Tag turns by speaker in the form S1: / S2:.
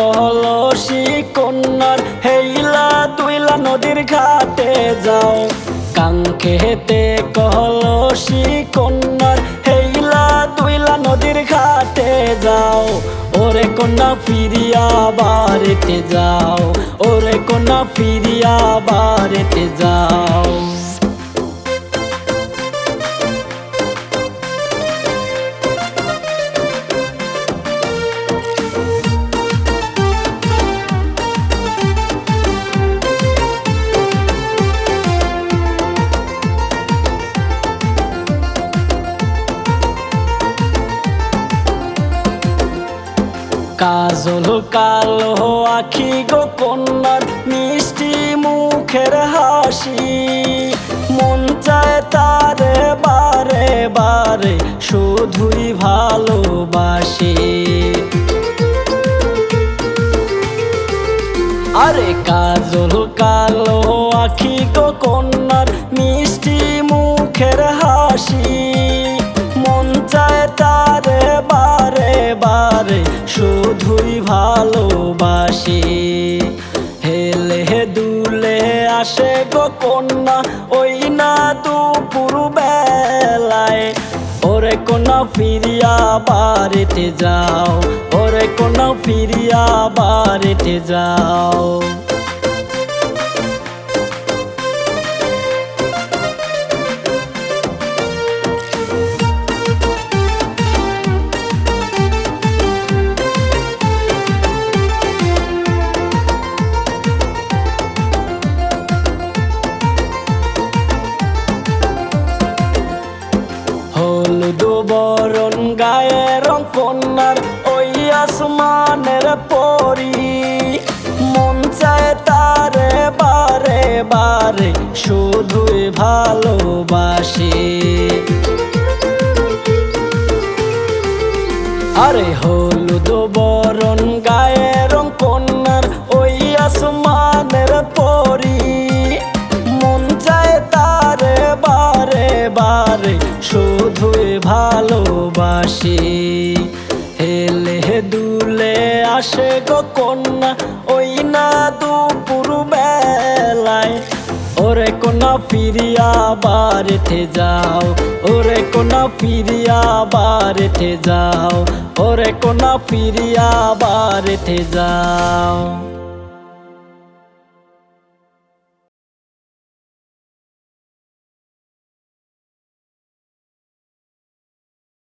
S1: কলসি কন্যার হেইলা তুইলা নদীর ঘাটে যাও। কাঙ্ক্ষেতে কলসি কন্যার হেইলা তুইলা নদীর ঘাটে যাও। ওরে কন্যা ফিরিয়া বাড়িতে যাও। ওরে কন্যা ফিরিয়া বাড়িতে যাও। কাজল কালো আখি গো কন্যার মিষ্টি মুখের হাসি। মন চায় তারে বারে বারে, শুধুই ভালোবাসি। আরে কাজল কালো আখি গো কন্যার মিষ্টি মুখের হাসি। মন চায় তারে বারে বারে শুধুই ভালোবাসি। হেলে দুলে আসে গো কন্যা, ওই না দুপুর বেলায় ওরে কোনা ফিরিয়া বাড়িতে যাও। ওরে কোনা ফিরিয়া বাড়িতে যাও। হলুদ বরণ গায়ে রং কন্যার ওই আসমানের পরি। মন চায় তারে বারে বারে, শুধুই ভালোবাসি। আরে হলুদ বরণ গায়ে রং কন্যার ওই আসমানের পরি। ভালোবাসি। হেলে দুলে আসে গো কন্যা, ওই না দুপুর বেলায় ওরে কোনা ফিরিয়া বাড়িতে যাও, ওরে কোনা ফিরিয়া বাড়িতে যাও, ওরে কোনা ফিরিয়া বাড়িতে যাও।